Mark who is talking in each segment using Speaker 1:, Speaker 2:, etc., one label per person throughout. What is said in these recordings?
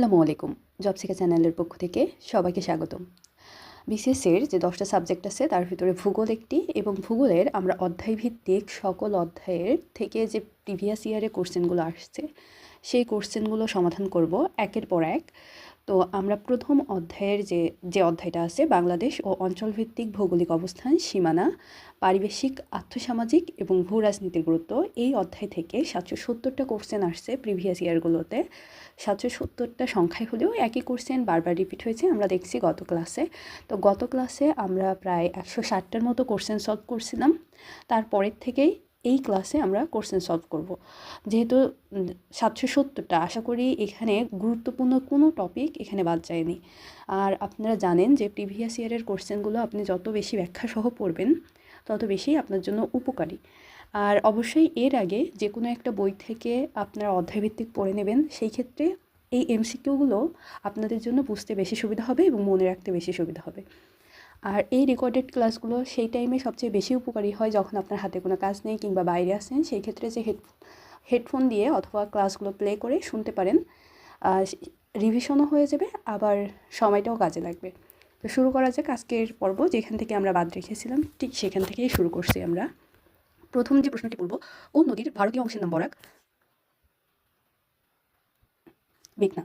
Speaker 1: আসসালামু আলাইকুম। জব শিখা চ্যানেলের পক্ষ থেকে সবাইকে স্বাগতম। বিসিএসের যে দশটা সাবজেক্ট আছে, তার ভিতরে ভূগোল একটি এবং ভূগোলের আমরা অধ্যায়ভিত্তিক সকল অধ্যায়ের থেকে যে প্রিভিয়াস ইয়ারে কোশ্চেনগুলো আসছে, সেই কোশ্চেনগুলো সমাধান করব একের পর এক। তো আমরা প্রথম অধ্যায়ের যে যে অধ্যায়টা আছে, বাংলাদেশ ও অঞ্চলভিত্তিক ভৌগোলিক অবস্থান, সীমানা, পারিবেশিক, আর্থসামাজিক এবং ভূ রাজনীতির গুরুত্ব, এই অধ্যায় থেকে সাতশো সত্তরটা কোশ্চেন আসছে প্রিভিয়াস ইয়ারগুলোতে সাতশো সত্তরটা সংখ্যায় হলেও একই কোশ্চেন বারবার রিপিট হয়েছে, আমরা দেখছি গত ক্লাসে তো গত ক্লাসে আমরা প্রায় একশো ষাটটার মতো কোশ্চেন সলভ করছিলাম। তারপরের থেকেই এই ক্লাসে আমরা কোশ্চেন সলভ করব। যেহেতু সাতশো সত্তরটা, আশা করি এখানে গুরুত্বপূর্ণ কোনো টপিক এখানে বাদ যায়নি। আর আপনারা জানেন যে প্রিভিয়াস ইয়ারের কোশ্চেনগুলো আপনি যত বেশি ব্যাখ্যা সহ পড়বেন, তত বেশি আপনার জন্য উপকারী। আর অবশ্যই এর আগে যে কোনো একটা বই থেকে আপনারা অধ্যায়ভিত্তিক পড়ে নেবেন, সেই ক্ষেত্রে এই এমসিকিউগুলো আপনাদের জন্য বুঝতে বেশি সুবিধা হবে এবং মনে রাখতে বেশি সুবিধা হবে। আর এই রেকর্ডেড ক্লাসগুলো সেই টাইমে সবচেয়ে বেশি উপকারী হয় যখন আপনার হাতে কোনো কাজ নেই কিংবা বাইরে আসেন সেই ক্ষেত্রে যে হেড হেডফোন দিয়ে অথবা ক্লাসগুলো প্লে করে শুনতে পারেন রিভিশনও হয়ে যাবে, আবার সময়টাও কাজে লাগবে। তো শুরু করা যাক আজকের পর্ব, যেখান থেকে আমরা বাদ রেখেছিলাম, ঠিক সেখান থেকেই শুরু করছি আমরা। প্রথম যে প্রশ্নটি বলব, কোন নদীর ভারতীয় অংশের নাম বরাক? মেঘনা।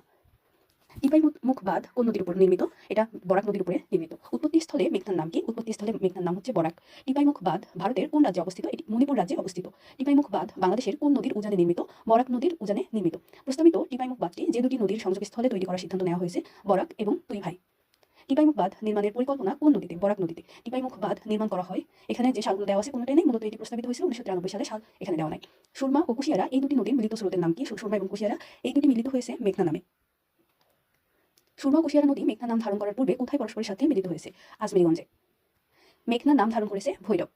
Speaker 1: টিপাই মুখ বাঁধ কোন নদীর উপর নির্মিত, এটা বরাক নদীর উপরে নির্মিত। উৎপত্তি স্থলে মেঘনার নাম কি? উৎপত্তি স্থলে মেঘনার নাম হচ্ছে বরাক। টিপাই মুখ বাঁধ ভারতের কোন রাজ্যে অবস্থিত? এটি মণিপুর রাজ্যে অবস্থিত। টিপাই মুখ বাঁধ বাংলাদেশের কোন নদীর উজানে নির্মিত? বরাক নদীর উজানে নির্মিত। প্রস্তাবিত টিপাই মুখ বাঁধটি যে দুটি নদীর সংযোগস্থলে তৈরি করার সিদ্ধান্ত নেওয়া হয়েছে, বরাক এবং তুই ভাই। টিপাইমুখ বাঁধ নির্মাণের পরিকল্পনা কোন নদীতে? বরাক নদীতে। টিপাইমুখ বাঁধ নির্মাণ করা হয় এখানে যে সালগুলো দেওয়া আছে, কোনোটাই নেই। মূলত এটি প্রস্তাবিত হয়েছিল উনিশশো তিরানব্বই সালে সাল এখানে দেওয়া নাই। সুরমা ও কুশিয়ারা এই দুটি নদীর মিলিত স্রোতের নাম কি? সুরমা এবং কুশিয়ারা এই দুটি মিলিত হয়েছে মেঘনা নামে। সুরমা কুশিয়ারা নদী মেঘনা নাম ধারণ করার পূর্বে কোথায় পরস্পরের সাথে মিলিত হয়েছে? আজমেরিগঞ্জে। মেঘনা নাম ধারণ করেছে ভৈরব।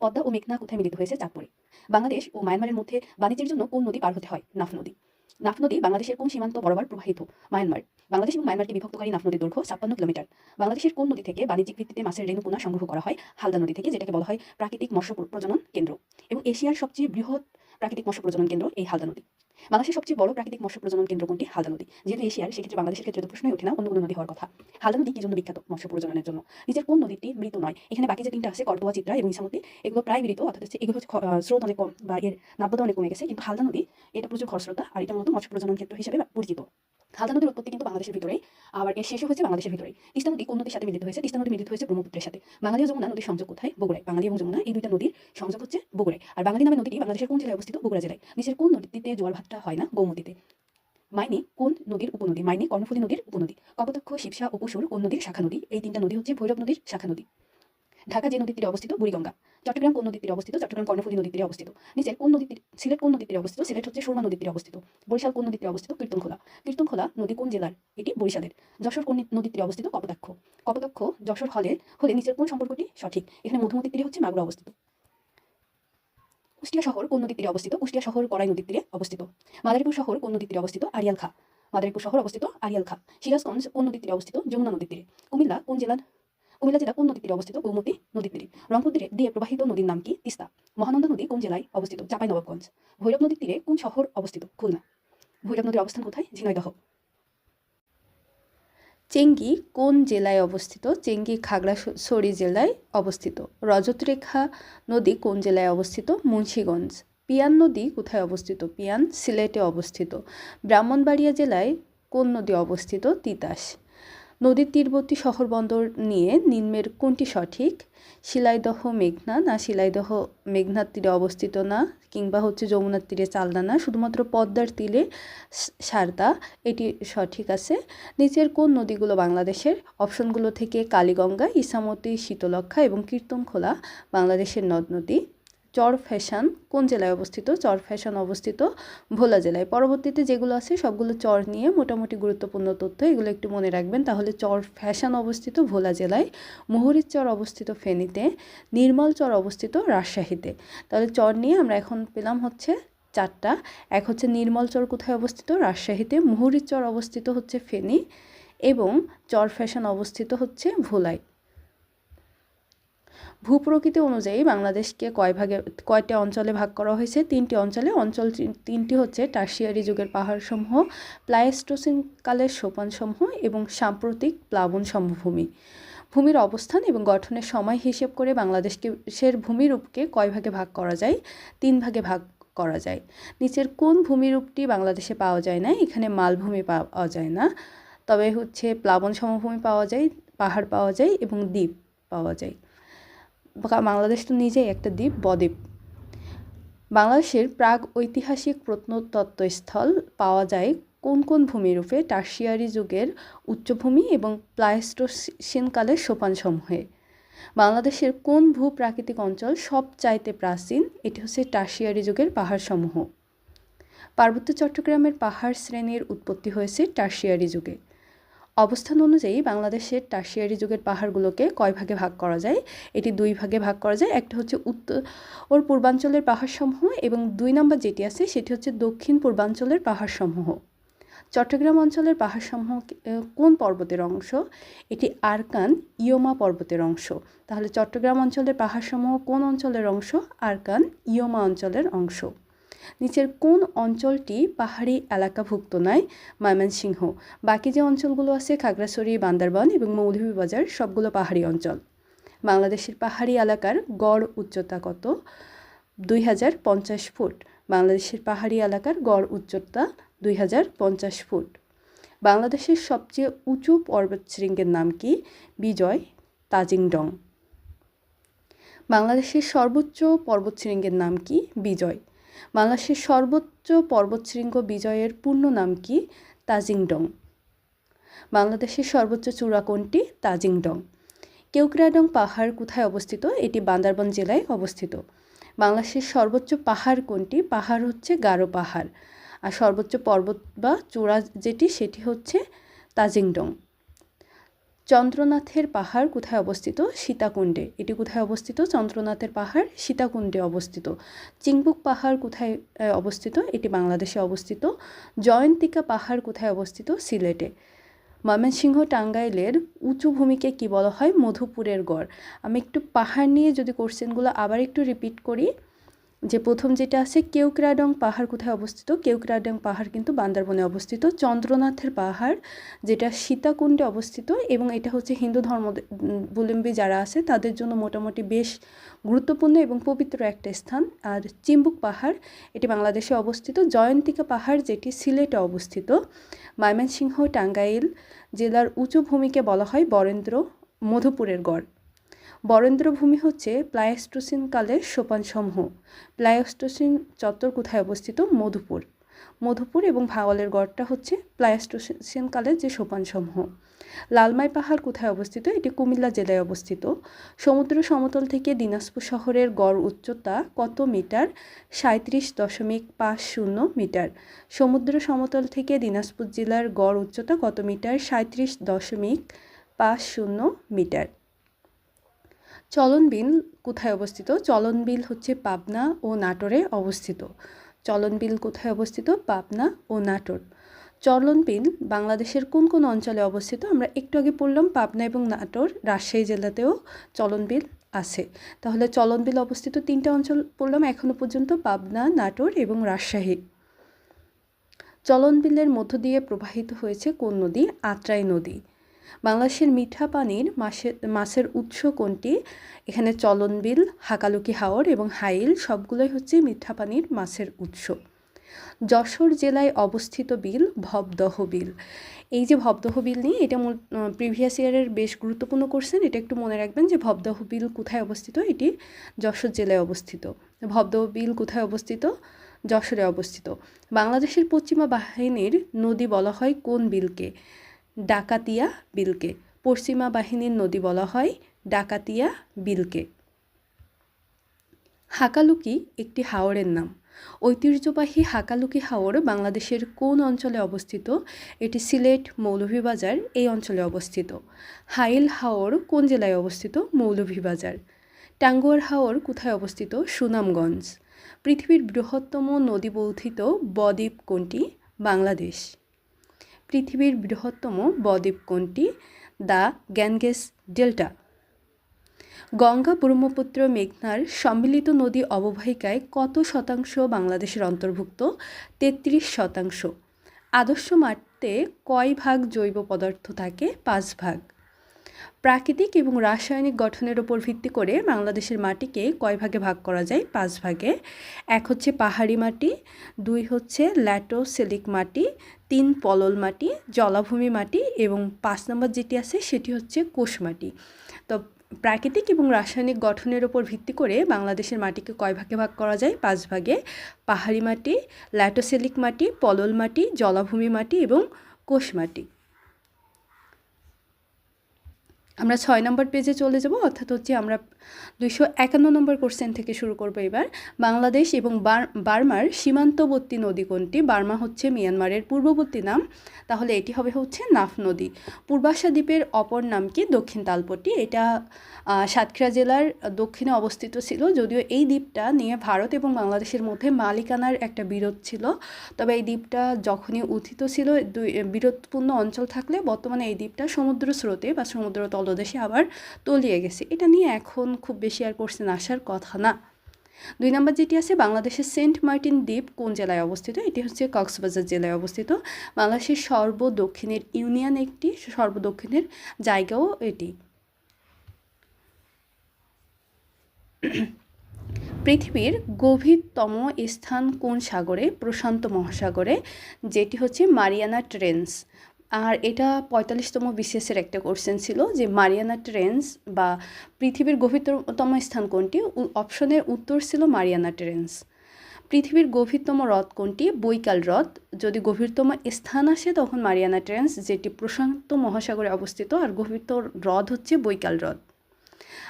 Speaker 1: পদ্মা ও মেঘনা কোথায় মিলিত হয়েছে? চাঁদপুরে। বাংলাদেশ ও মায়ানমারের মধ্যে বাণিজ্যের জন্য কোন নদী পার হতে হয়? নাফ নদী। নাফ নদী বাংলাদেশের কোন সীমান্ত বরাবর প্রবাহিত? মায়ানমার। বাংলাদেশ এবং মায়ানমারকে বিভক্তকারী নাফ নদীর দৈর্ঘ্য ছাপ্পান্ন কিলোমিটার। বাংলাদেশের কোন নদী থেকে বাণিজ্যিক ভিত্তিতে মাছের রেণুপোনা সংগ্রহ করা হয়? হালদা নদী থেকে, যেটাকে বলা হয় প্রাকৃতিক মৎস্য প্রজনন কেন্দ্র। এবং এশিয়ার সবচেয়ে বৃহৎ প্রাকৃতিক মৎস্য প্রজনন কেন্দ্র এই হালদা নদী। বাংলাদেশের সবচেয়ে বড় প্রাকৃতিক মৎস্য প্রজনন কেন্দ্র কোনটি? হালদা নদী। যেহেতু এশিয়ার, সেক্ষেত্রে বাংলাদেশের ক্ষেত্রে তো প্রশ্নই ওঠে না, অন্য কোনো নদী হওয়ার কথা। হালদা নদী কি জন্য বিখ্যাত মৎস্য প্রজননের জন্য? নিজের কোন নদীটি মৃত নয়? এখানে বাকি যে তিনটা আছে কর্দোয়া চিত্রা এবং ইসামতি এগুলো প্রায় মৃত, অর্থাৎ হচ্ছে এগুলো হচ্ছে স্রোত অনেক কম বা এর নাব্যতা অনেক কমে গেছে, কিন্তু হালদা নদী, এটা প্রচুর খরস্রোতা, আর এটা মূলত মৎস্য প্রজনন ক্ষেত্র হিসেবে পরিচিত। হালদা নদীর উৎপত্তি কিন্তু বাংলাদেশের ভিতরেই, আবার এর শেষও হয়েছে বাংলাদেশের ভিতরেই। তিস্তা নদী কোন নদীর সাথে মিলিত হয়েছে? তিস্তা নদী মিলিত হয়েছে ব্রহ্মপুত্রের সাথে। বাঙালি ও যমুনা নদীর সংযোগ কোথায়? বগুড়ায়। বাঙালি এবং যমুনা, এই দুইটা নদীর সংযোগ হচ্ছে বগুড়ায়। আর বাঙালি নামে নদীটি বাংলাদেশের কোন জেলায় অবস্থিত? বগুড়া জেলায়। নিচের কোন নদীতে জোয়ার ভাতটা হয় না? গৌমতিতে। মাইনি কোন নদীর উপনদী? মাইনি কর্ণফুলী নদীর উপনদী। কপোতাক্ষ, শিবসা ও পশুর কোন নদীর শাখা নদী? এই তিনটা নদী হচ্ছে ভৈরব নদীর শাখা নদী। ঢাকা যে নদীর তীরে অবস্থিত বুড়িগঙ্গা চট্টগ্রাম কোন নদীর তীরে অবস্থিত চট্টগ্রাম কর্ণফুলী নদীর তীরে অবস্থিত নিচের কোন নদীর সিলেট কোন নদীর তীরে অবস্থিত সিলেট হচ্ছে সুরমা নদীর তীরে অবস্থিত বরিশাল কোন নদীর তীরে অবস্থিত কীর্তনখোলা কীর্তনখোলা নদী কোন জেলার এটি বরিশালের যশোর কোন নদীর তীরে অবস্থিত কপোতাক্ষ কপোতাক্ষ যশোর হলে হলে নিচের কোন সম্পর্কটি সঠিক এখানে মধুমতির তীরে হচ্ছে মাগুরা অবস্থিত কুষ্টিয়া শহর কোন নদীর তীরে অবস্থিত কুষ্টিয়া শহর কড়াই নদীর তীরে অবস্থিত মাদারীপুর শহর কোন নদীর তীরে অবস্থিত আরিয়াল খা মাদারীপুর শহর অবস্থিত আরিয়াল খা সিরাজগঞ্জ কোন নদীর তীরে অবস্থিত যমুনা নদীর তীরে কুমিল্লা কোন জেলার কুমিল্লা জেলা কোন নদীর তীরে অবস্থিত? গোমতী নদীর তীরে। রংপুর তীরে দিয়ে প্রবাহিত নদীর নাম কি? তিস্তা। মহানন্দা নদী কোন জেলায় অবস্থিত? নবাবগঞ্জ ভৈরব নদীর তীরে কোন শহর অবস্থিত? খুলনা। ভৈরব নদীর অবস্থান কোথায়? ঝিনাইদহ। চেঙ্গি কোন জেলায় অবস্থিত? চেঙ্গি খাগড়াছড়ি জেলায় অবস্থিত। রজতরেখা নদী কোন জেলায় অবস্থিত? মুন্সীগঞ্জ। পিয়ান নদী কোথায় অবস্থিত? পিয়ান সিলেটে অবস্থিত। ব্রাহ্মণবাড়িয়া জেলায় কোন নদী অবস্থিত? তিতাস। নদীর তীরবর্তী শহর বন্দর নিয়ে নিম্নের কোনটি সঠিক? শিলাইদহ মেঘনা, না শিলাইদহ মেঘনার তীরে অবস্থিত না, কিংবা হচ্ছে যমুনার তীরে চালনা না, শুধুমাত্র পদ্মার তীরে সারদা, এটি সঠিক আছে। নিচের কোন নদীগুলো বাংলাদেশের? অপশনগুলো থেকে কালীগঙ্গা ইসামতি শীতলক্ষা এবং কীর্তনখোলা বাংলাদেশের নদ নদী। চর ফ্যাশন, কোন জেলায় অবস্থিত? চর ফ্যাশন অবস্থিত ভোলা জেলায়। পরবর্তীতে যেগুলো আছে, সবগুলো চর নিয়ে মোটামুটি গুরুত্বপূর্ণ তথ্য, এগুলো একটু মনে রাখবেন। তাহলে চর ফ্যাশন অবস্থিত ভোলা জেলায়, মুহুরির চর অবস্থিত ফেনীতে, নির্মল চর অবস্থিত রাজশাহীতে। তাহলে চর নিয়ে আমরা এখন পেলাম হচ্ছে চারটা। এক হচ্ছে নির্মল চর কোথায় অবস্থিত? রাজশাহীতে। মুহুরির চর অবস্থিত হচ্ছে ফেনী এবং চর ফ্যাশন অবস্থিত হচ্ছে ভোলায়।
Speaker 2: ভূপ্রকৃতি অনুযায়ী বাংলাদেশকে কয় ভাগে, কয়টি অঞ্চলে ভাগ করা হয়েছে? তিনটি অঞ্চলে, অঞ্চল তিনটি হচ্ছে টার্সিয়ারি যুগের পাহাড়সমূহ প্লাইস্টোসিন কালের সোপানসমূহ এবং সাম্প্রতিক প্লাবন সমভূমি। ভূমির অবস্থান এবং গঠনের সময় হিসেব করে বাংলাদেশকে, সের ভূমিরূপকে কয় ভাগে ভাগ করা যায়? তিন ভাগে ভাগ করা যায়। নিচের কোন ভূমিরূপটি বাংলাদেশে পাওয়া যায় না? এখানে মালভূমি পাওয়া যায় না। তবে হচ্ছে প্লাবন সমভূমি পাওয়া যায়, পাহাড় পাওয়া যায় এবং দ্বীপ পাওয়া যায়। বাংলাদেশ তো নিজেই একটা দ্বীপ, বদ্বীপ। বাংলাদেশের প্রাগ ঐতিহাসিক প্রত্নতত্ত্বস্থল পাওয়া যায় কোন কোন ভূমিরূপে? টার্সিয়ারি যুগের উচ্চভূমি এবং প্লাইস্টোসিনকালের সোপানসমূহে। বাংলাদেশের কোন ভূপ্রাকৃতিক অঞ্চল সবচাইতে প্রাচীন? এটি হচ্ছে টার্সিয়ারি যুগের পাহাড়সমূহ। পার্বত্য চট্টগ্রামের পাহাড় শ্রেণির উৎপত্তি হয়েছে টার্সিয়ারি যুগে। অবস্থান অনুযায়ী বাংলাদেশের টার্সিয়ারি যুগের পাহাড়গুলোকে কয় ভাগে ভাগ করা যায়? এটি দুই ভাগে ভাগ করা যায়। একটা হচ্ছে উত্তর ওর পূর্বাঞ্চলের পাহাড়সমূহ এবং দুই নম্বর যেটি আছে, সেটি হচ্ছে দক্ষিণ পূর্বাঞ্চলের পাহাড়সমূহ। চট্টগ্রাম অঞ্চলের পাহাড়সমূহ কোন পর্বতের অংশ? এটি আরকান ইয়োমা পর্বতের অংশ। তাহলে চট্টগ্রাম অঞ্চলের পাহাড়সমূহ কোন অঞ্চলের অংশ? আরকান ইয়োমা অঞ্চলের অংশ। নিচের কোন অঞ্চলটি পাহাড়ি এলাকাভুক্ত নয়? ময়মনসিংহ। বাকি যে অঞ্চলগুলো আছে, খাগড়াছড়ি, বান্দরবান এবং মৌলভীবাজার, সবগুলো পাহাড়ি অঞ্চল। বাংলাদেশের পাহাড়ি এলাকার গড় উচ্চতা কত? দুই হাজার পঞ্চাশ ফুট। বাংলাদেশের পাহাড়ি এলাকার গড় উচ্চতা দুই হাজার পঞ্চাশ ফুট। বাংলাদেশের সবচেয়ে উঁচু পর্বতশৃঙ্গের নাম কি? বিজয় তাজিংডং। বাংলাদেশের সর্বোচ্চ পর্বতশৃঙ্গের নাম কি? বিজয়। বাংলাদেশের সর্বোচ্চ পর্বতশৃঙ্গ বিজয়ের পূর্ণ নাম কি? তাজিংডং। বাংলাদেশের সর্বোচ্চ চূড়া কোনটি? তাজিংডং। কেউক্রাডং পাহাড় কোথায় অবস্থিত? এটি বান্দারবন জেলায় অবস্থিত। বাংলাদেশের সর্বোচ্চ পাহাড় কোনটি? পাহাড় হচ্ছে গারো পাহাড়। আর সর্বোচ্চ পর্বত বা চূড়া যেটি, সেটি হচ্ছে তাজিংডং। চন্দ্রনাথের পাহাড় কোথায় অবস্থিত? সীতাকুণ্ডে। এটি কোথায় অবস্থিত? চন্দ্রনাথের পাহাড় সীতাকুণ্ডে অবস্থিত। চিংবুক পাহাড় কোথায় অবস্থিত? এটি বাংলাদেশে অবস্থিত। জয়ন্তিকা পাহাড় কোথায় অবস্থিত? সিলেটে। ময়মনসিংহ টাঙ্গাইলের উঁচু ভূমিকে কি বলা হয়? মধুপুরের গড়। আমি একটু পাহাড় নিয়ে যদি কোশ্চেনগুলো আবার একটু রিপিট করি যে প্রথম যেটা আছে কেউক্রাডং পাহাড় কোথায় অবস্থিত? কেউক্রাডং পাহাড় কিন্তু বান্দারবনে অবস্থিত। চন্দ্রনাথের পাহাড়, যেটা সীতাকুণ্ডে অবস্থিত এবং এটা হচ্ছে হিন্দু ধর্মাবলম্বী যারা আছে, তাদের জন্য মোটামুটি বেশ গুরুত্বপূর্ণ এবং পবিত্র একটা স্থান। আর চিম্বুক পাহাড়, এটি বাংলাদেশে অবস্থিত। জয়ন্তিকা পাহাড়, যেটি সিলেটে অবস্থিত। ময়মনসিংহ, টাঙ্গাইল জেলার উঁচু ভূমিকে বলা হয় বরেন্দ্র মধুপুরের গড়। বরেন্দ্রভূমি হচ্ছে প্লাইস্টোসিন কালের সোপানসমূহ। প্লাইস্টোসিন চত্বর কোথায় অবস্থিত? মধুপুর। মধুপুর এবং ভাওয়ালের গড়টা হচ্ছে প্লাইস্টোসিন কালের যে সোপানসমূহ। লালমাই পাহাড় কোথায় অবস্থিত? এটি কুমিল্লা জেলায় অবস্থিত। সমুদ্র সমতল থেকে দিনাজপুর শহরের গড় উচ্চতা কত মিটার? সাঁত্রিশ দশমিক পাঁচ শূন্য মিটার। সমুদ্র সমতল থেকে দিনাজপুর জেলার গড় উচ্চতা কত মিটার? সাঁত্রিশ দশমিক পাঁচ শূন্য মিটার। চলনবিল কোথায় অবস্থিত? চলনবিল হচ্ছে পাবনা ও নাটোরে অবস্থিত। চলনবিল কোথায় অবস্থিত? পাবনা ও নাটোর। চলনবিল বাংলাদেশের কোন কোন অঞ্চলে অবস্থিত? আমরা একটু আগে পড়লাম পাবনা এবং নাটোর, রাজশাহী জেলাতেও চলনবিল আছে। তাহলে চলনবিল অবস্থিত তিনটা অঞ্চল পড়লাম এখনও পর্যন্ত পাবনা, নাটোর এবং রাজশাহী। চলনবিলের মধ্য দিয়ে প্রবাহিত হয়েছে কোন নদী? আত্রাই নদী। বাংলাদেশের মিঠা পানির মাসের মাছের উৎস কোনটি? এখানে চলনবিল, হাকালুকি হাওর এবং হাইল সবগুলোই হচ্ছে মিঠা পানির মাছের উৎস। যশোর জেলায় অবস্থিত বিল, ভবদহ বিল। এই যে ভবদহ বিল নিয়ে এটা প্রিভিয়াস ইয়ারের বেশ গুরুত্বপূর্ণ কোর্সেন এটা একটু মনে রাখবেন যে ভবদহ বিল কোথায় অবস্থিত? এটি যশোর জেলায় অবস্থিত। ভবদহ বিল কোথায় অবস্থিত? যশোরে অবস্থিত। বাংলাদেশের পশ্চিমা বাহিনীর নদী বলা হয় কোন বিলকে? ডাকাতিয়া বিলকে। পশ্চিমা বাহিনীর নদী বলা হয় ডাকাতিয়া বিলকে। হাকালুকি একটি হাওরের নাম। ঐতিহ্যবাহী হাকালুকি হাওর বাংলাদেশের কোন অঞ্চলে অবস্থিত? এটি সিলেট মৌলভীবাজার এই অঞ্চলে অবস্থিত। হাইল হাওর কোন জেলায় অবস্থিত? মৌলভীবাজার। টাঙ্গুয়ার হাওর কোথায় অবস্থিত? সুনামগঞ্জ। পৃথিবীর বৃহত্তম নদী বৌথিত বদ্বীপ কোনটি? বাংলাদেশ। পৃথিবীর বৃহত্তম বদ্বীপ কোনটি? The Ganges delta. Ganga Brahmaputra মেঘনার সম্মিলিত নদী অববাহিকায় কত শতাংশ বাংলাদেশের অন্তর্ভুক্ত? তেত্রিশ শতাংশ। আদর্শ মাটিতে কয় ভাগ জৈব পদার্থ থাকে? পাঁচ ভাগ। প্রাকৃতিক এবং রাসায়নিক গঠনের উপর ভিত্তি করে বাংলাদেশের মাটিকে কয় ভাগে ভাগ করা যায়? পাঁচ ভাগে। এক হচ্ছে পাহাড়ি মাটি, দুই হচ্ছে ল্যাটোসেলিক মাটি তিন পলল মাটি, জলাভূমি মাটি এবং পাঁচ নম্বর যেটি আছে সেটি হচ্ছে কোষ মাটি। তো প্রাকৃতিক এবং রাসায়নিক গঠনের উপর ভিত্তি করে বাংলাদেশের মাটিকে কয় ভাগে ভাগ করা যায়? পাঁচ ভাগে। পাহাড়ি মাটি, ল্যাটোসেলিক মাটি, পলল মাটি, জলাভূমি মাটি এবং কোষ মাটি। আমরা ছয় নম্বর পেজে চলে যাব, অর্থাৎ হচ্ছে আমরা দুইশো একান্ন নম্বর কোশ্চেন থেকে শুরু করব এবার। বাংলাদেশ এবং বার- বার্মার সীমান্তবর্তী নদী কোনটি? বার্মা হচ্ছে মিয়ানমারের পূর্ববর্তী নাম। তাহলে এটি হবে হচ্ছে নাফ নদী। পূর্বাশা দ্বীপের অপর নাম কি? দক্ষিণ তালপট্টি। এটা সাতক্ষীরা জেলার দক্ষিণে অবস্থিত ছিল, যদিও এই দ্বীপটা নিয়ে ভারত এবং বাংলাদেশের মধ্যে মালিকানার একটা বিরোধ ছিল। তবে এই দ্বীপটা যখনই উত্থিত ছিল, দুই, বিরোধপূর্ণ অঞ্চল থাকলে বর্তমানে এই দ্বীপটা সমুদ্র স্রোতে বা সমুদ্র তলদেশে আবার তলিয়ে গেছে। এটা নিয়ে এখন খুব বেশি আর কোশ্চেন আসার কথা না। দুই নম্বর যেটি আছে, বাংলাদেশের সেন্ট মার্টিন দ্বীপ কোন জেলায় অবস্থিত? এটি হচ্ছে কক্সবাজার জেলায় অবস্থিত। বাংলাদেশের সর্বদক্ষিণের ইউনিয়ন একটি, সর্বদক্ষিণের জায়গাও এটি। পৃথিবীর গভীরতম স্থান কোন সাগরে? প্রশান্ত মহাসাগরে, যেটি হচ্ছে মারিয়ানা ট্রেন্স। আর এটা পঁয়তাল্লিশতম বিসিএসের একটা কোশ্চেন ছিল যে মারিয়ানা ট্রেন্স বা পৃথিবীর গভীরতম স্থান কোনটি? অপশনের উত্তর ছিল মারিয়ানা ট্রেন্স। পৃথিবীর গভীরতম হ্রদ কোনটি? বৈকাল হ্রদ। যদি গভীরতম স্থান আসে তখন মারিয়ানা ট্রেন্স, যেটি প্রশান্ত মহাসাগরে অবস্থিত, আর গভীরতম হ্রদ হচ্ছে বৈকাল হ্রদ।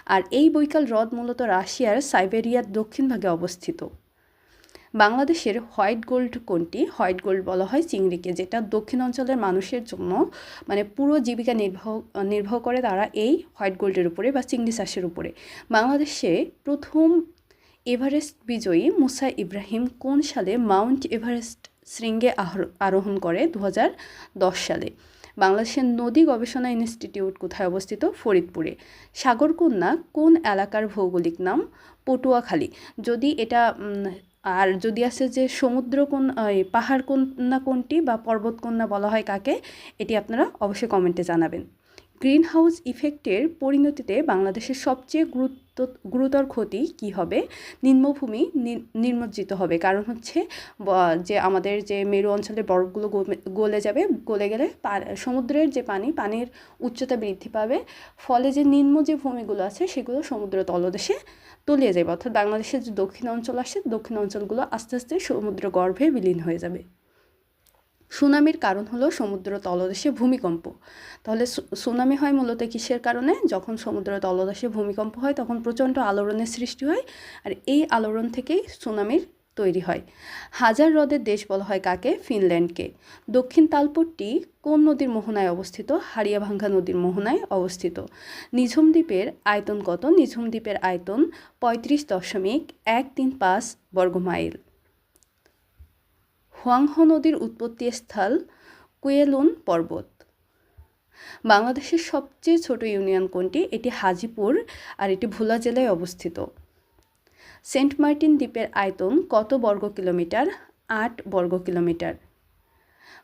Speaker 2: আর এই বৈকাল হ্রদ মূলত রাশিয়ার সাইবেরিয়ার দক্ষিণ ভাগে অবস্থিত। বাংলাদেশের হোয়াইট গোল্ড কোনটি? হোয়াইট গোল্ড বলা হয় চিংড়িকে, যেটা দক্ষিণ অঞ্চলের মানুষের জন্য মানে পুরো জীবিকা নির্বাহ নির্বাহ করে তারা এই হোয়াইট গোল্ডের উপরে বা চিংড়ি চাষের উপরে। বাংলাদেশে প্রথম এভারেস্ট বিজয়ী মুসা ইব্রাহিম কোন সালে মাউন্ট এভারেস্ট শৃঙ্গে আরোহণ করে? দু হাজার দশ সালে। বাংলাদেশের নদী গবেষণা ইনস্টিটিউট কোথায় অবস্থিত? ফরিদপুরে। সাগরকন্যা কোন এলাকার ভৌগোলিক নাম? পটুয়াখালী। যদি এটা আর যদি আসে যে সমুদ্র কোন পাহাড় কন্যা কোনটি বা পর্বত কন্যা বলা হয় কাকে, এটি আপনারা অবশ্যই কমেন্টে জানাবেন। গ্রিন হাউস ইফেক্টের পরিণতিতে বাংলাদেশের সবচেয়ে গুরুত্ব, গুরুতর ক্ষতি কি হবে? নিম্নভূমি নি- নিমজ্জিত হবে। কারণ হচ্ছে যে আমাদের যে মেরু অঞ্চলের বরফগুলো গলে যাবে, গলে গেলে সমুদ্রের যে পানি, পানির উচ্চতা বৃদ্ধি পাবে। ফলে যে নিম্ন যে ভূমিগুলো আছে, সেগুলো সমুদ্র তলদেশে তলিয়ে যাবে। অর্থাৎ বাংলাদেশের যে দক্ষিণ অঞ্চল আসে দক্ষিণ অঞ্চলগুলো আস্তে আস্তে সমুদ্র গর্ভে বিলীন হয়ে যাবে। সুনামির কারণ হলো সমুদ্র তলদেশে ভূমিকম্প। তাহলে সুনামি হয় মূলত কিসের কারণে? যখন সমুদ্র তলদেশে ভূমিকম্প হয়, তখন প্রচণ্ড আলোড়নের সৃষ্টি হয় আর এই আলোড়ন থেকেই সুনামির তৈরি হয়। হাজার হ্রদের দেশ বলা হয় কাকে? ফিনল্যান্ডকে। দক্ষিণ তালপট্টি কোন নদীর মোহনায় অবস্থিত? হারিয়াভাঙ্গা নদীর মোহনায় অবস্থিত। নিঝুম দ্বীপের আয়তন কত? নিঝুম দ্বীপের আয়তন পঁয়ত্রিশ দশমিক এক তিন পাঁচ বর্গমাইল। হুয়াংহো নদীর উৎপত্তি স্থল কুয়েলুন পর্বত। বাংলাদেশের সবচেয়ে ছোট ইউনিয়ন কোনটি? এটি হাজিপুর আর এটি ভোলা জেলায় অবস্থিত। সেন্ট মার্টিন দ্বীপের আয়তন কত বর্গ কিলোমিটার? আট বর্গ কিলোমিটার।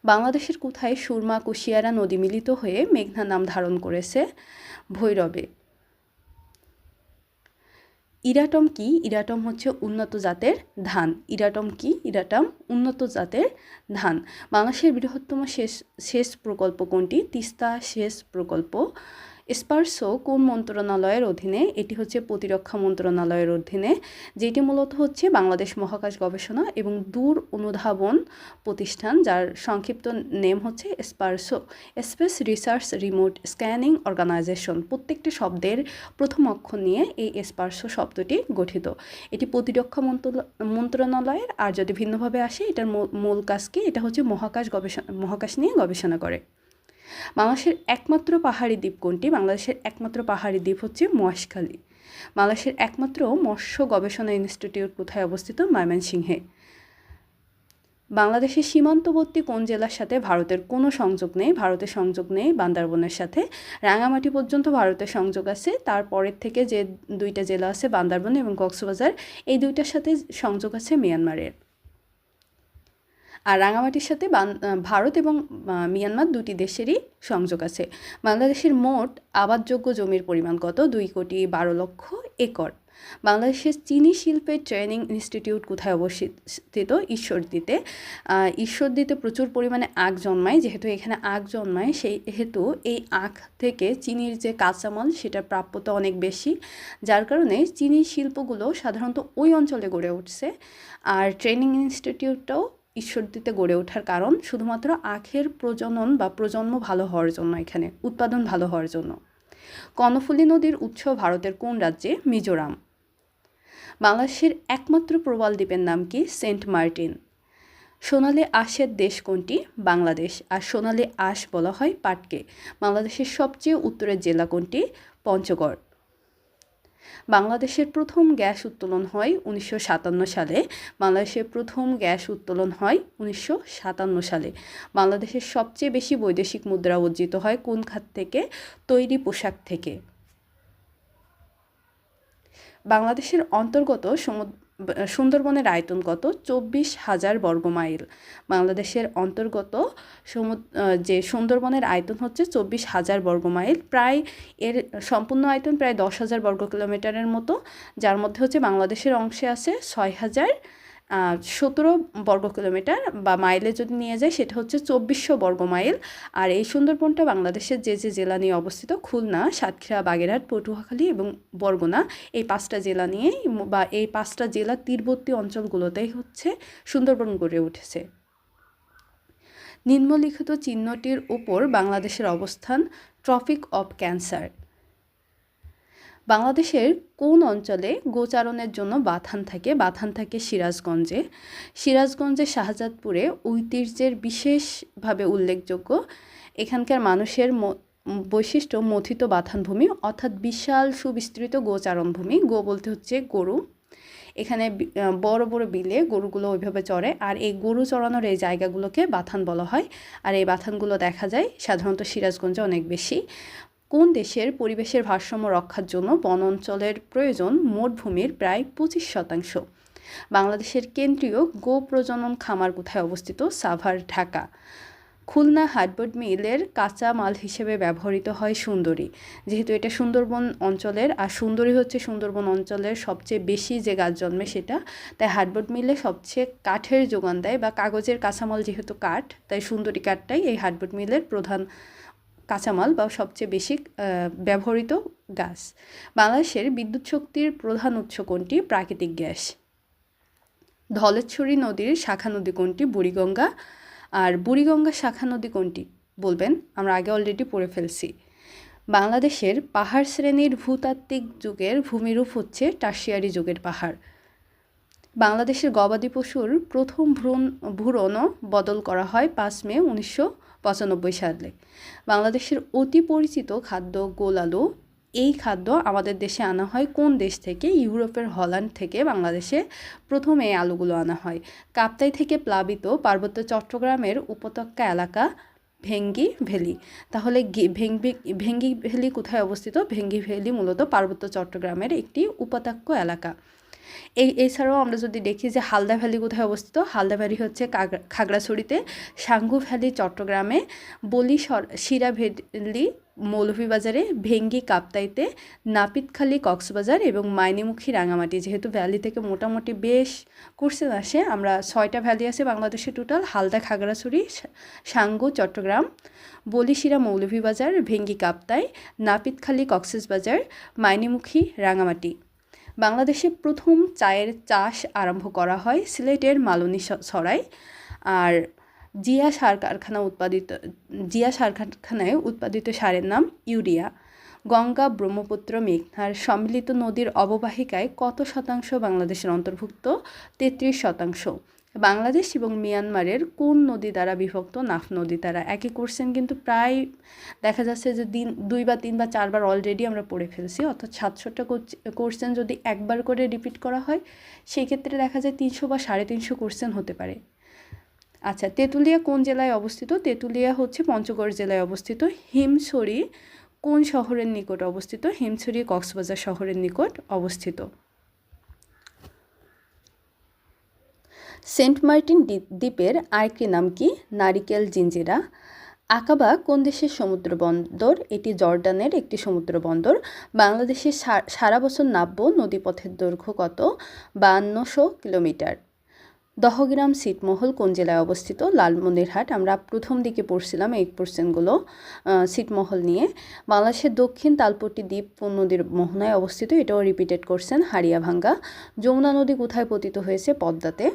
Speaker 2: বাংলাদেশের কোথায় সুরমা কুশিয়ারা নদী মিলিত হয়ে মেঘনা নাম ধারণ করেছে? ভৈরবে। ইরাটম কি? ইরাটম হচ্ছে উন্নত জাতের ধান। ইরাটম কি? ইরাটম উন্নত জাতের ধান। বাংলাদেশের বৃহত্তম শেষ সেচ প্রকল্প কোনটি? তিস্তা সেচ প্রকল্প। স্পার্সো কোন মন্ত্রণালয়ের অধীনে? এটি হচ্ছে প্রতিরক্ষা মন্ত্রণালয়ের অধীনে, যেটি মূলত হচ্ছে বাংলাদেশ মহাকাশ গবেষণা এবং দূর অনুধাবন প্রতিষ্ঠান, যার সংক্ষিপ্ত নেম হচ্ছে SPARRSO. Space research remote scanning organisation, প্রত্যেকটি শব্দের প্রথম অক্ষর নিয়ে এই স্পার্সো শব্দটি গঠিত। এটি প্রতিরক্ষা মন্ত্রণালয়ের, আর যদি ভিন্নভাবে আসে, এটার মূল কাজ কি এটা হচ্ছে মহাকাশ গবেষণা, মহাকাশ নিয়ে গবেষণা করে। বাংলাদেশের একমাত্র পাহাড়ি দ্বীপ কোনটি? বাংলাদেশের একমাত্র পাহাড়ি দ্বীপ হচ্ছে মহেশখালী। বাংলাদেশের একমাত্র মৎস্য গবেষণা ইনস্টিটিউট কোথায় অবস্থিত? ময়মনসিংহে। বাংলাদেশের সীমান্তবর্তী কোন জেলার সাথে ভারতের কোনো সংযোগ নেই? ভারতের সংযোগ নেই বান্দারবনের সাথে। রাঙামাটি পর্যন্ত ভারতের সংযোগ আছে। তারপরের থেকে যে দুইটা জেলা আছে বান্দারবন এবং কক্সবাজার, এই দুইটার সাথে সংযোগ আছে মিয়ানমারের। আর রাঙামাটির সাথে ভারত এবং মিয়ানমার দুটি দেশেরই সংযোগ আছে। বাংলাদেশের মোট আবাদযোগ্য জমির পরিমাণ কত? দুই কোটি বারো লক্ষ একর। বাংলাদেশের চিনি শিল্পের ট্রেনিং ইনস্টিটিউট কোথায় অবস্থিত? ঈশ্বরদীতে। ঈশ্বরদীতে প্রচুর পরিমাণে আখ জন্মায়। যেহেতু এখানে আখ জন্মায়, সেই হেতু এই আখ থেকে চিনির যে কাঁচামাল সেটার প্রাপ্যতা অনেক বেশি। যার কারণে চিনি শিল্পগুলো সাধারণত ওই অঞ্চলে গড়ে উঠছে। আর ট্রেনিং ইনস্টিটিউটটাও ঈশ্বরদীতে গড়ে ওঠার কারণ শুধুমাত্র আখের প্রজনন বা প্রজন্ম ভালো হওয়ার জন্য এখানে, উৎপাদন ভালো হওয়ার জন্য। কর্ণফুলী নদীর উৎস ভারতের কোন রাজ্যে? মিজোরাম। বাংলাদেশের একমাত্র প্রবাল দ্বীপের নাম কি? Saint Martin. সোনালি আঁশের দেশ কোনটি? বাংলাদেশ। আর সোনালি আঁশ বলা হয় পাটকে। বাংলাদেশের সবচেয়ে উত্তরের জেলা কোনটি? পঞ্চগড়। বাংলাদেশের প্রথম গ্যাস উত্তোলন হয় উনিশশো সাতান্ন সালে। বাংলাদেশের প্রথম গ্যাস উত্তোলন হয় উনিশশো সাতান্ন সালে। বাংলাদেশের সবচেয়ে বেশি বৈদেশিক মুদ্রা অর্জিত হয় কোন খাত থেকে? তৈরি পোশাক থেকে। বাংলাদেশের অন্তর্গত সমুদ্র সুন্দরবনের আয়তন কত? চব্বিশ হাজার বর্গমাইল বাংলাদেশের অন্তর্গত যে সুন্দরবনের আয়তন হচ্ছে চব্বিশ হাজার বর্গমাইল প্রায় এর সম্পূর্ণ আয়তন প্রায় দশ হাজার বর্গ কিলোমিটারের মতো, যার মধ্যে হচ্ছে বাংলাদেশের অংশে আছে ছয় হাজার সতেরো বর্গ কিলোমিটার বা মাইলে যদি নিয়ে যায়, সেটা হচ্ছে চব্বিশশো বর্গ মাইল। আর এই সুন্দরবনটা বাংলাদেশের যে যে জেলা নিয়ে অবস্থিত, খুলনা, সাতক্ষীরা, বাগেরহাট, পটুয়াখালী এবং বরগুনা, এই পাঁচটা জেলা নিয়েই বা এই পাঁচটা জেলার তীরবর্তী অঞ্চলগুলোতেই হচ্ছে সুন্দরবন গড়ে উঠেছে। নিম্নলিখিত চিহ্নটির উপর বাংলাদেশের অবস্থান ট্রফিক অফ ক্যান্সার বাংলাদেশের কোন অঞ্চলে গোচারণের জন্য বাথান থাকে? বাথান থাকে সিরাজগঞ্জে। সিরাজগঞ্জের শাহজাদপুরে ঐতিহ্যের বিশেষভাবে উল্লেখযোগ্য এখানকার মানুষের বৈশিষ্ট্য মথিত বাথান ভূমি অর্থাৎ বিশাল সুবিস্তৃত গোচারণ ভূমি। গো বলতে হচ্ছে গরু। এখানে বড় বড় বিলে গরুগুলো ওইভাবে চড়ে আর এই গরু চড়ানোর এই জায়গাগুলোকে বাথান বলা হয়। আর এই বাথানগুলো দেখা যায় সাধারণত সিরাজগঞ্জে অনেক বেশি। কোন দেশের পরিবেশের ভারসাম্য রক্ষার জন্য বন অঞ্চলের প্রয়োজন মোট ভূমির প্রায় পঁচিশ শতাংশ? বাংলাদেশের কেন্দ্রীয় গো প্রজনন খামার কোথায় অবস্থিত? সাভার, ঢাকা। খুলনা হার্ডবোর্ড মিলের কাঁচা মাল হিসেবে ব্যবহৃত হয় সুন্দরী। যেহেতু এটা সুন্দরবন অঞ্চলের, আর সুন্দরী হচ্ছে সুন্দরবন অঞ্চলের সবচেয়ে বেশি যে গাছ জন্মে সেটা, তাই হার্ডবোর্ড মিলে সবচেয়ে কাঠের যোগান দেয় বা কাগজের কাঁচামাল যেহেতু কাঠ, তাই সুন্দরী কাঠটাই এই হার্ডবোর্ড মিলের প্রধান কাঁচামাল বা সবচেয়ে বেশি ব্যবহৃত গাছ। বাংলাদেশের বিদ্যুৎ শক্তির প্রধান উৎস কোনটি? প্রাকৃতিক গ্যাস। ধলেশ্বরী নদীর শাখা নদী কোনটি? বুড়িগঙ্গা। আর বুড়িগঙ্গা শাখা নদী কোনটি? বলবেন, আমরা আগে অলরেডি পড়ে ফেলছি। বাংলাদেশের পাহাড় শ্রেণির ভূতাত্ত্বিক যুগের ভূমিরূপ হচ্ছে টার্সিয়ারি যুগের পাহাড়। বাংলাদেশের গবাদি পশুর প্রথম ভ্রূণ, ভ্রূণও বদল করা হয় পাঁচ মে উনিশশো পঁচানব্বই সালে। বাংলাদেশের অতি পরিচিত খাদ্য গোল আলু এই খাদ্য আমাদের দেশে আনা হয় কোন দেশ থেকে? ইউরোপের হল্যান্ড থেকে বাংলাদেশে প্রথম এই আলুগুলো আনা হয়। কাপ্তাই থেকে প্লাবিত পার্বত্য চট্টগ্রামের উপত্যকা এলাকা ভেঙ্গি ভ্যালি। তাহলে ভেঙ্গি ভেঙ্গি ভ্যালি কোথায় অবস্থিত? ভেঙ্গি ভ্যালি মূলত পার্বত্য চট্টগ্রামের একটি উপত্যকা এলাকা। এই, এছাড়াও আমরা যদি দেখি যে হালদা ভ্যালি কোথায় অবস্থিত? হালদা ভ্যালি হচ্ছে খাগড়াছড়িতে, সাঙ্গু ভ্যালি, চট্টগ্রামে বলি শিরা ভ্যালি, মৌলভীবাজারে, ভেঙ্গি কাপ্তাইতে, নাপিতখালী, কক্সবাজার এবং মাইনিমুখী রাঙামাটি। যেহেতু ভ্যালি থেকে মোটামুটি বেশ কোর্সেন আসে, আমরা ছয়টা ভ্যালি আছে বাংলাদেশে টোটাল, হালদা, খাগড়াছড়ি সাঙ্গু, চট্টগ্রাম বলিশিরা মৌলভীবাজার, ভেঙ্গি কাপ্তাই, নাপিতখালী, কক্সবাজার, মাইনিমুখী রাঙামাটি। বাংলাদেশে প্রথম চায়ের চাষ আরম্ভ করা হয় সিলেটের মালনী সরাই। আর জিয়া সার কারখানা উৎপাদিত, জিয়া সার কারখানায় উৎপাদিত সারের নাম ইউরিয়া। গঙ্গা ব্রহ্মপুত্র মেঘনার সম্মিলিত নদীর অববাহিকায় কত শতাংশ বাংলাদেশের অন্তর্ভুক্ত? তেত্রিশ শতাংশ। বাংলাদেশ এবং মিয়ানমারের কোন নদী দ্বারা বিভক্ত? নাফ নদী দ্বারা। একই কোশ্চেন কিন্তু প্রায় দেখা যাচ্ছে যে দিন, দুই বা তিন বা চারবার অলরেডি আমরা পড়ে ফেলছি। অর্থাৎ সাতশোটা কোশ্চেন যদি একবার করে রিপিট করা হয় সেই ক্ষেত্রে দেখা যায় তিনশো বা সাড়ে তিনশো কোশ্চেন হতে পারে। আচ্ছা তেঁতুলিয়া কোন জেলায় অবস্থিত? তেঁতুলিয়া হচ্ছে পঞ্চগড় জেলায় অবস্থিত। হিমছড়ি কোন শহরের নিকট অবস্থিত? হিমছড়ি কক্সবাজার শহরের নিকট অবস্থিত। সেন্ট মার্টিন দ্বীপ- দ্বীপের আরেকটি নাম কি? নারিকেল জিঞ্জিরা। আকাবা কোন দেশের সমুদ্র বন্দর? এটি জর্ডানের একটি সমুদ্র বন্দর। বাংলাদেশের সারা বছর নাব্য নদীপথের দৈর্ঘ্য কত? বায়ান্নশো কিলোমিটার। দহগ্রাম ছিটমহল কোন জেলায় অবস্থিত? লালমনিরহাট। আমরা প্রথম দিকে পড়ছিলাম এই কোশ্চেনগুলো ছিটমহল নিয়ে। বাংলাদেশের দক্ষিণ তালপট্টি দ্বীপ নদীর মোহনায় অবস্থিত? এটাও রিপিটেড করছেন হারিয়াভাঙ্গা। যমুনা নদী কোথায় পতিত হয়েছে? পদ্মাতে।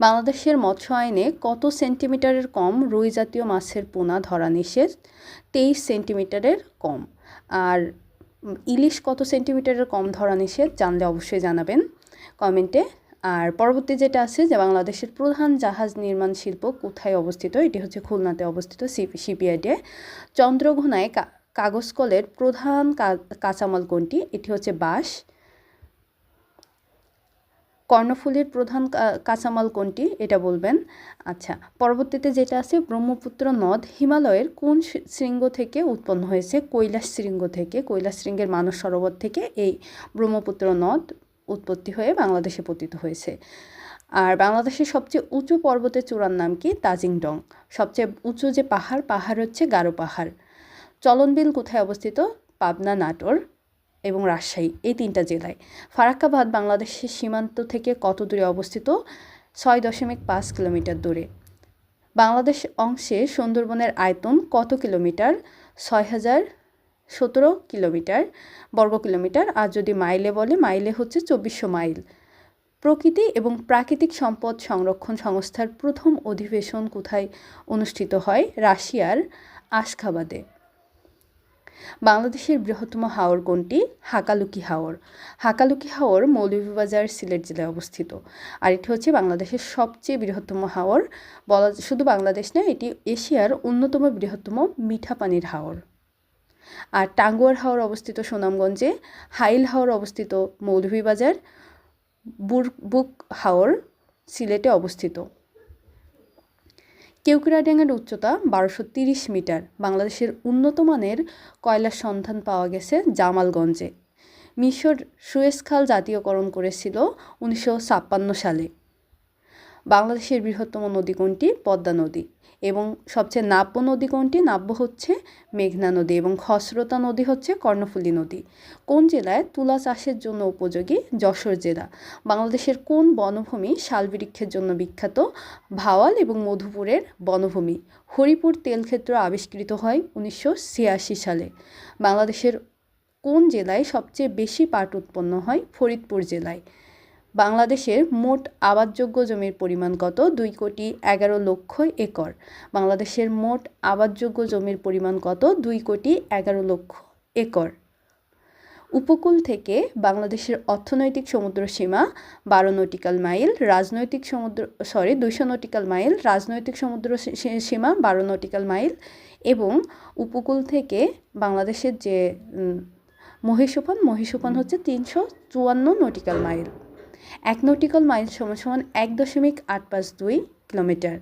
Speaker 2: বাংলাদেশের মৎস্য আইনে কত সেন্টিমিটারের কম রুই জাতীয় মাছের পোনা ধরা নিষেধ? তেইশ সেন্টিমিটারের কম। আর ইলিশ কত সেন্টিমিটারের কম ধরা নিষেধ জানলে অবশ্যই জানাবেন কমেন্টে। আর পরবর্তী যেটা আছে যে বাংলাদেশের প্রধান জাহাজ নির্মাণ শিল্প কোথায় অবস্থিত? এটি হচ্ছে খুলনাতে অবস্থিত শিপইয়ার্ডে চন্দ্রঘোনায় কাগজ কলের প্রধান কাঁচামাল কোনটি? এটি হচ্ছে বাঁশ। কর্ণফুলীর প্রধান কাঁচামাল কোনটি? এটা বলবেন। আচ্ছা পরবর্তীতে যেটা আছে, ব্রহ্মপুত্র নদ হিমালয়ের কোন শৃঙ্গ থেকে উৎপন্ন হয়েছে? কৈলাস শৃঙ্গ থেকে, কৈলাস শৃঙ্গের মানস সরোবর থেকে এই ব্রহ্মপুত্র নদ উৎপত্তি হয়ে বাংলাদেশে পতিত হয়েছে। আর বাংলাদেশের সবচেয়ে উঁচু পর্বতের চূড়ার নাম কি? তাজিংডং। সবচেয়ে উঁচু যে পাহাড় পাহাড় হচ্ছে গারো পাহাড়। চলনবিল কোথায় অবস্থিত? পাবনা নাটোর। এবং রাজশাহী, এই তিনটা জেলায়। ফারাক্কাবাদ বাংলাদেশের সীমান্ত থেকে কত দূরে অবস্থিত? ছয় দশমিক পাঁচ কিলোমিটার দূরে। বাংলাদেশ অংশে সুন্দরবনের আয়তন কত কিলোমিটার? ছয় হাজার সতেরো কিলোমিটার বর্গ কিলোমিটার। আর যদি মাইলে বলে, মাইলে হচ্ছে চব্বিশশো মাইল। প্রকৃতি এবং প্রাকৃতিক সম্পদ সংরক্ষণ সংস্থার প্রথম অধিবেশন কোথায় অনুষ্ঠিত হয়? রাশিয়ার আশখাবাদে। বাংলাদেশের বৃহত্তম হাওর কোনটি? হাকালুকি হাওর। হাকালুকি হাওর মৌলভীবাজার সিলেট জেলায় অবস্থিত। আর এটি হচ্ছে বাংলাদেশের সবচেয়ে বৃহত্তম হাওর। বলা শুধু বাংলাদেশ নয় এটি এশিয়ার অন্যতম বৃহত্তম মিঠা পানির হাওর। আর টাঙ্গুয়ার হাওর অবস্থিত সুনামগঞ্জে, হাইল হাওর অবস্থিত মৌলভীবাজার বুরবুক হাওর সিলেটে অবস্থিত। কেউকড়াডাঙ্গার উচ্চতা বারোশো তিরিশ মিটার। বাংলাদেশের উন্নত মানের কয়লার সন্ধান পাওয়া গেছে জামালগঞ্জে। মিশর সুয়েজ খাল জাতীয়করণ করেছিল উনিশশো ছাপ্পান্ন সালে। বাংলাদেশের বৃহত্তম নদী কোনটি? পদ্মা নদী। এবং সবচেয়ে নাব্য নদী কোনটি? নাব্য হচ্ছে মেঘনা নদী এবং খসরতা নদী হচ্ছে কর্ণফুলী নদী। কোন জেলায় তুলা চাষের জন্য উপযোগী? যশোর জেলা। বাংলাদেশের কোন বনভূমি শালবৃক্ষের জন্য বিখ্যাত? ভাওয়াল এবং মধুপুরের বনভূমি। হরিপুর তেলক্ষেত্র আবিষ্কৃত হয় উনিশশো ছিয়াশি সালে। বাংলাদেশের কোন জেলায় সবচেয়ে বেশি পাট উৎপন্ন হয়? ফরিদপুর জেলায়। বাংলাদেশের মোট আবাদযোগ্য জমির পরিমাণ কত? দুই কোটি এগারো লক্ষ একর। বাংলাদেশের মোট আবাদযোগ্য জমির পরিমাণ কত? দুই কোটি এগারো লক্ষ একর। উপকূল থেকে বাংলাদেশের অর্থনৈতিক সমুদ্র সীমা বারো নটিক্যাল মাইল রাজনৈতিক সমুদ্র সরি দুইশো নটিক্যাল মাইল রাজনৈতিক সমুদ্র সীমা বারো নটিক্যাল মাইল এবং উপকূল থেকে বাংলাদেশের যে উম, মহীসোপান মহীসোপান হচ্ছে তিনশো চুয়ান্ন নটিক্যাল মাইল। এক মাইল সমান সমান এক দশমিক আট পাঁচ দুই কিলোমিটার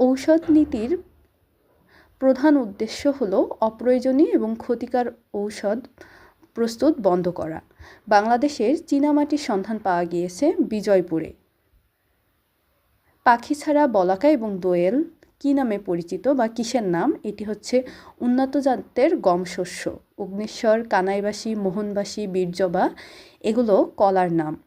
Speaker 2: ঔষধ নীতির প্রধান উদ্দেশ্য হলো অপ্রয়োজনীয় এবং ক্ষতিকর ঔষধ প্রস্তুত বন্ধ করা। বাংলাদেশের চীনামাটির সন্ধান পাওয়া গিয়েছে বিজয়পুরে। পাখি ছাড়া বলাকা এবং দোয়েল কী নামে পরিচিত বা কিসের নাম? এটি হচ্ছে উন্নত জাতের গম শস্য, অগ্নিশ্বর, কানাইবাসী, মোহনবাসী, বীরজবা, এগুলো কলার নাম।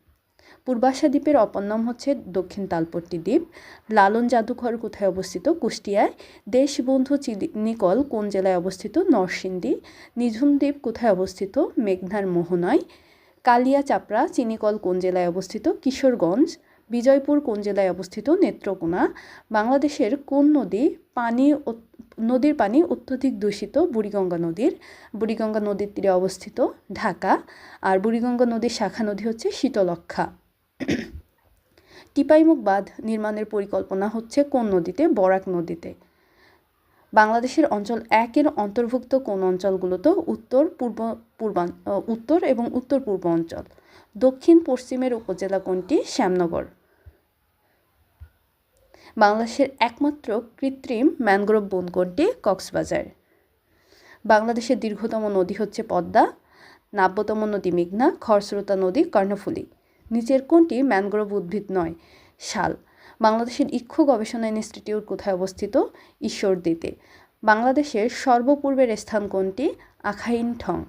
Speaker 2: পূর্বাশা দ্বীপের অপর নাম হচ্ছে দক্ষিণ তালপট্টি দ্বীপ। লালন জাদুঘর কোথায় অবস্থিত? কুষ্টিয়ায়। দেশবন্ধু চিনিকল কোন জেলায় অবস্থিত? নরসিংদী। নিঝুম দ্বীপ কোথায় অবস্থিত? মেঘনার মোহনায়। কালিয়া চাপড়া চিনিকল কোন জেলায় অবস্থিত? কিশোরগঞ্জ। বিজয়পুর কোন জেলায় অবস্থিত নেত্রকোনা? বাংলাদেশের কোন নদী পানি নদীর পানি অত্যধিক দূষিত? বুড়িগঙ্গা নদীর। বুড়িগঙ্গা নদীর তীরে অবস্থিত ঢাকা। আর বুড়িগঙ্গা নদীর শাখা নদী হচ্ছে শীতলক্ষা টিপাইমুখ বাঁধ নির্মাণের পরিকল্পনা হচ্ছে কোন নদীতে? বরাক নদীতে। বাংলাদেশের অঞ্চল একের অন্তর্ভুক্ত কোন অঞ্চলগুলোতে? উত্তর পূর্ব পূর্বান আহ, উত্তর এবং উত্তর পূর্ব অঞ্চল। দক্ষিণ পশ্চিমের উপজেলা কোনটি? শ্যামনগর। বাংলাদেশের একমাত্র কৃত্রিম ম্যানগ্রোভ বন কোনটি কক্সবাজার। বাংলাদেশের দীর্ঘতম নদী হচ্ছে পদ্মা, নাব্যতম নদী মেঘনা, খরস্রোতা নদী কর্ণফুলী। নিচের কোনটি ম্যানগ্রোভ উদ্ভিদ নয়, শাল। বাংলাদেশের ইক্ষু গবেষণা ইনস্টিটিউট কোথায় অবস্থিত? ঈশ্বরদীতে। বাংলাদেশের সর্বপূর্বের স্থান কোনটি? আখাইন ঠং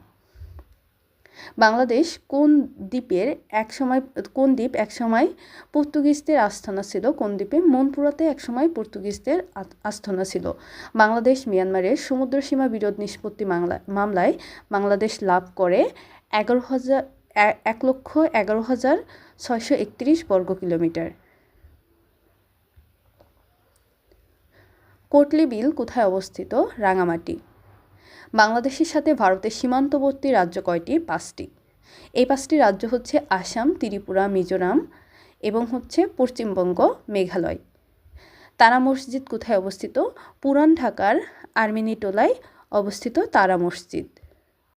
Speaker 2: বাংলাদেশ কোন দ্বীপের একসময়, কোন দ্বীপ একসময় পর্তুগিজদের আস্থানা ছিল? কোন দ্বীপে মনপুরাতে একসময় পর্তুগিজদের আস্থানা ছিল? বাংলাদেশ, মিয়ানমারের সমুদ্র সীমা বিরোধ নিষ্পত্তি মামলা মামলায় বাংলাদেশ লাভ করে এগারো হাজার এক লক্ষ এগারো হাজার ছয়শো একত্রিশ বর্গ কিলোমিটার। কোটলি বিল কোথায় অবস্থিত? রাঙামাটি। বাংলাদেশের সাথে ভারতের সীমান্তবর্তী রাজ্য কয়টি? পাঁচটি। এই পাঁচটি রাজ্য হচ্ছে আসাম, ত্রিপুরা, মিজোরাম এবং হচ্ছে পশ্চিমবঙ্গ, মেঘালয়। তারা মসজিদ কোথায় অবস্থিত? পুরান ঢাকার আর্মিনি টোলায় অবস্থিত তারা মসজিদ।